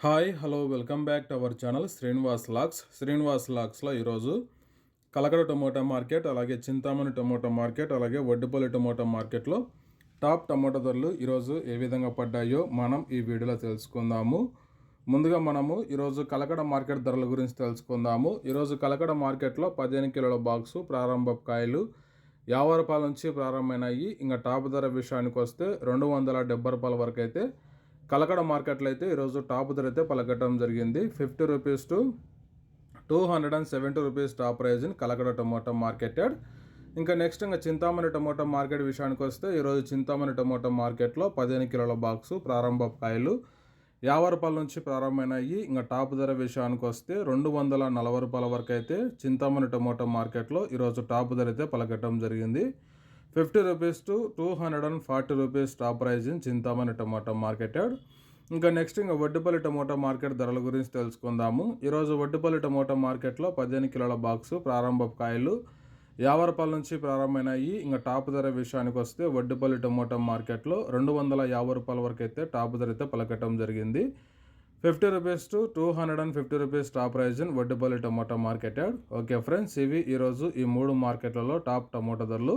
Hi hello welcome back to our channel Srinivas lakhs. Srinivas లాక్స్లో ఈరోజు Kalakada tomato market అలాగే Chintamani tomato market అలాగే వడ్డుపల్లి టమోటా మార్కెట్లో టాప్ టమోటా ధరలు ఈరోజు ఏ విధంగా పడ్డాయో మనం ఈ వీడియోలో తెలుసుకుందాము. ముందుగా మనము ఈరోజు కలకడ మార్కెట్ ధరల గురించి తెలుసుకుందాము. ఈరోజు కలకడ మార్కెట్లో పదిహేను కిలోల బాక్సు ప్రారంభ కాయలు యాభై రూపాయల నుంచి ప్రారంభమైనాయి. ఇంకా టాప్ ధర విషయానికి వస్తే రెండు వందల డెబ్బై రూపాయల వరకు అయితే కలకడ మార్కెట్లో అయితే ఈరోజు టాప్ ధర అయితే పలకటం జరిగింది. Fifty rupees to two hundred and seventy rupees top price in Kalakada tomato marketed. ఇంకా నెక్స్ట్ ఇంకా చింతామణి టమోటా మార్కెట్ విషయానికి వస్తే ఈరోజు చింతామణి టమోటా మార్కెట్లో పదిహేను కిలోల బాక్సు ప్రారంభ కాయలు యాభై రూపాయల నుంచి ప్రారంభమైనాయి. ఇంకా టాప్ ధర విషయానికి వస్తే రెండు వందల నలభై రూపాయల వరకు అయితే చింతామణి టమోటా మార్కెట్లో ఈరోజు టాప్ ధర అయితే పలకటం జరిగింది. Fifty rupees to two hundred and forty rupees top price in Chintamani tomato marketed ఇంకా నెక్స్ట్ ఇంకా వడ్డిపల్లి టమోటా మార్కెట్ ధరల గురించి తెలుసుకుందాము. ఈరోజు వడ్డిపల్లి టమోటా మార్కెట్లో పదిహేను కిలోల బాక్సు ప్రారంభ కాయలు యాభై రూపాయల నుంచి ప్రారంభమైనాయి. ఇంకా టాప్ ధర విషయానికి వస్తే వడ్డిపల్లి టమోటా మార్కెట్లో రెండు వందల యాభై రూపాయల వరకు అయితే టాప్ ధర అయితే పలకటం జరిగింది. Fifty rupees to two hundred and fifty rupees top price in Vaddipalli tomato marketed okay friends ఇవి ఈరోజు ఈ మూడు మార్కెట్లలో టాప్ టమోటా ధరలు.